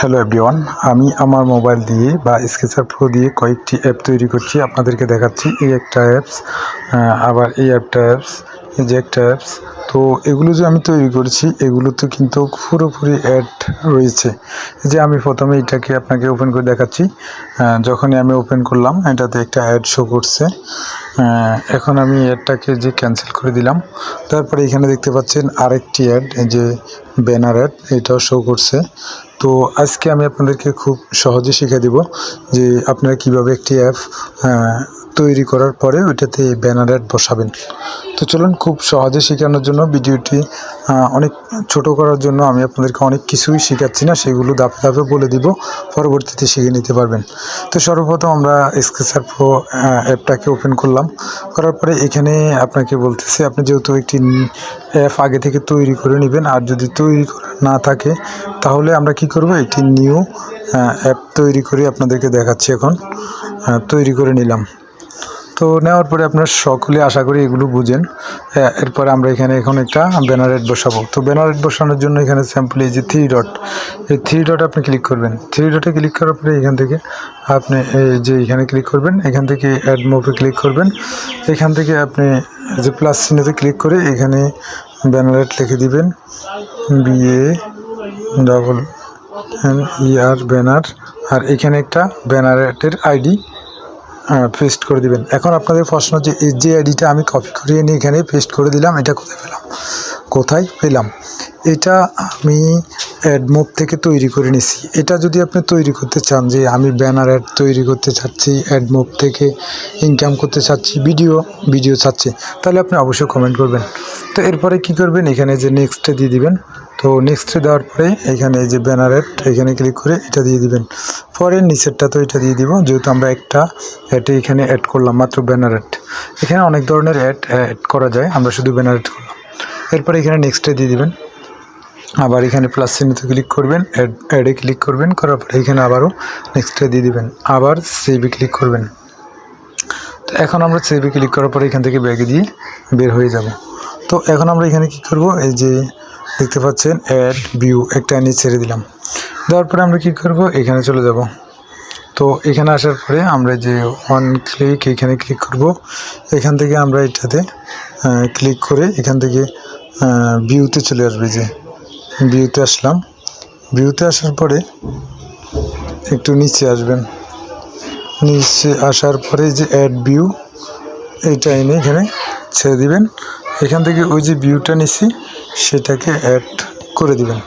Hello everyone আমি আমার mobile দিয়ে বা স্কেচার প্রো দিয়ে কয়েকটি অ্যাপ তৈরি করছি। আপনাদেরকে দেখাচ্ছি এই একটা অ্যাপস আবার এই একটা অ্যাপস এই যে একটা অ্যাপস তো এগুলো যে আমি তৈরি করেছি, এগুলোতে কিন্তু পুরোপুরি অ্যাড রয়েছে। যে আমি প্রথমে এটাকে আপনাকে ওপেন করে দেখাচ্ছি। যখনই আমি ওপেন করলাম, এটাতে একটা অ্যাড শো করছে। এখন আমি অ্যাডটাকে যে ক্যান্সেল করে দিলাম, তারপরে এখানে দেখতে পাচ্ছেন আরেকটি অ্যাড যে ব্যানার অ্যাড এটাও শো করছে। তো আজকে আমি আপনাদেরকে খুব সহজে শিখে দিব যে আপনারা কীভাবে একটি অ্যাপ তৈরি করার পরে ওইটাতে ব্যানার অ্যাড বসাবেন। তো চলুন খুব সহজে শেখানোর জন্য ভিডিওটি অনেক ছোট করার জন্য আমি আপনাদেরকে অনেক কিছুই শেখাচ্ছি না, সেগুলো ধাপে ধাপে বলে দিব, পরবর্তীতে শিখে নিতে পারবেন। তো সর্বপ্রথম আমরা স্কেচার প্রো অ্যাপটাকে ওপেন করলাম। করার পরে এখানে আপনাকে বলতেছি, আপনি যেহেতু একটি অ্যাপ আগে থেকে তৈরি করে নেবেন, আর যদি তৈরি করা না থাকে, তাহলে আমরা কি করব? একটি নিউ অ্যাপ তৈরি করে আপনাদেরকে দেখাচ্ছি এখন। তৈরি করে নিলাম। তো নেওয়ার পরে আপনার সকলে আশা করি এগুলো বুঝেন। এরপরে আমরা এখানে এখন একটা ব্যানারেট বসাবো। তো ব্যানারেট বসানোর জন্য এখানে স্যাম্পল এই যে থ্রি ডট এই থ্রি ডট আপনি ক্লিক করবেন। থ্রি ডটে ক্লিক করার পরে এখান থেকে আপনি এই যে এখানে ক্লিক করবেন, এখান থেকে অ্যাড মুভে ক্লিক করবেন। এখান থেকে আপনি যে প্লাস চিহ্নতে ক্লিক করে এখানে ব্যানারেট লিখে দিবেন B A double E R banner আর এখানে একটা ব্যানারেটের আইডি পেস্ট করে দিবেন। এখন আপনাদের প্রশ্ন যে, এই যে আইডিটা আমি কপি করিয়ে নিয়ে এখানে পেস্ট করে দিলাম, এটা কোথায় পেলাম? কোথায় পেলাম? এটা আমি অ্যাডমোভ থেকে তৈরি করে নিছি। এটা যদি আপনি তৈরি করতে চান, যে আমি ব্যানার অ্যাড তৈরি করতে চাচ্ছি অ্যাডমোভ থেকে ইনকাম করতে চাচ্ছি ভিডিও ভিডিও চাচ্ছি, তাহলে আপনি অবশ্যই কমেন্ট করবেন। তো এরপরে কি করবেন? এখানে যে নেক্সটে দিয়ে দিবেন। তো নেক্সটে দেওয়ার পরে এখানে এই যে ব্যানার অ্যাড এখানে ক্লিক করে এটা দিয়ে দিবেন। পরে নিচেরটা তো এটা দিয়ে দিব, যেহেতু আমরা একটা অ্যাড এখানে অ্যাড করলাম, মাত্র ব্যানার অ্যাড এখানে অনেক ধরনের অ্যাড অ্যাড করা যায়, আমরা শুধু ব্যানার অ্যাড করলাম। এরপরে এখানে নেক্সটে দিয়ে দিবেন। আবার এখানে প্লাস চিহ্নতে ক্লিক করবেন অ্যাড অ্যাডে ক্লিক করবেন, করার পরে এখানে আবারও নেক্সটে দিয়ে দিবেন। আবার সেভে ক্লিক করবেন। তো এখন আমরা সেভে ক্লিক করার পরে এখান থেকে ব্যাগে দিয়ে বের হয়ে যাব। তো এখন আমরা এখানে কি করব? এই যে দেখতে পাচ্ছেন অ্যাড ভিউ একটা নিয়ে ছেড়ে দিলাম। দেওয়ার পরে আমরা কি করব? এখানে চলে যাব। তো এখানে আসার পরে আমরা যে ওয়ান ক্লিক এখানে ক্লিক করব। এখান থেকে আমরা এটাতে ক্লিক করে এখান থেকে ভিউতে চলে আসবে যে ভিউতে আসলাম। ভিউতে আসার পরে একটু নিচে আসবেন। নিচে আসার পরে যে অ্যাড ভিউ এইটা এনে এখানে ছেড়ে দিবেন। এখান থেকে ওই যে ভিউটা নিছি, সেটাকে অ্যাড করে দিবেন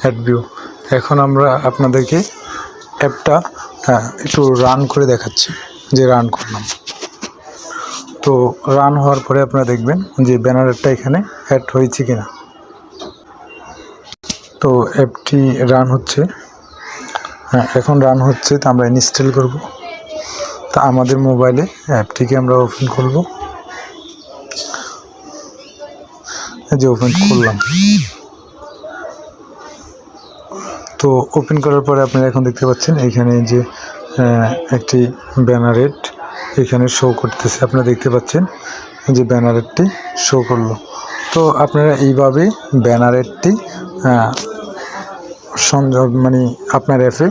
অ্যাড ভিউ এখন আমরা আপনাদেরকে অ্যাপটা হ্যাঁ একটু রান করে দেখাচ্ছি, যে রান করলাম। তো রান হওয়ার পরে আপনারা দেখবেন যে ব্যানারটা এখানে অ্যাড হয়েছে কিনা। তো অ্যাপটি রান হচ্ছে। হ্যাঁ এখন রান হচ্ছে, তো আমরা ইনস্টল করব। তা আমাদের মোবাইলে অ্যাপটিকে আমরা ওপেন করব এই যে ওপেন করলাম। তো ওপেন করার পরে আপনারা এখন দেখতে পাচ্ছেন, এখানে যে একটি ব্যানারেট এখানে শো করতেছে। আপনারা দেখতে পাচ্ছেন যে ব্যানারেটটি শো করল। তো আপনারা এইভাবে ব্যানারেটটি সংযোগ মানে আপনার অ্যাপে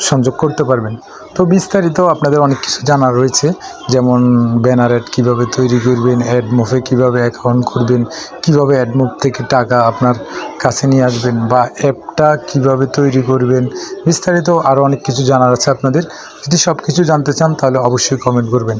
সংযোগ করতে পারবেন। তো বিস্তারিত আপনাদের অনেক কিছু জানা রয়েছে, যেমন ব্যানার অ্যাড কীভাবে তৈরি করবেন অ্যাড মুভে কীভাবে অ্যাকাউন্ট করবেন, কীভাবে অ্যাড মুভ থেকে টাকা আপনার কাছে নিয়ে আসবেন বা অ্যাপটা কীভাবে তৈরি করবেন, বিস্তারিত আরও অনেক কিছু জানার আছে আপনাদের। যদি সব কিছু জানতে চান তাহলে অবশ্যই কমেন্ট করবেন।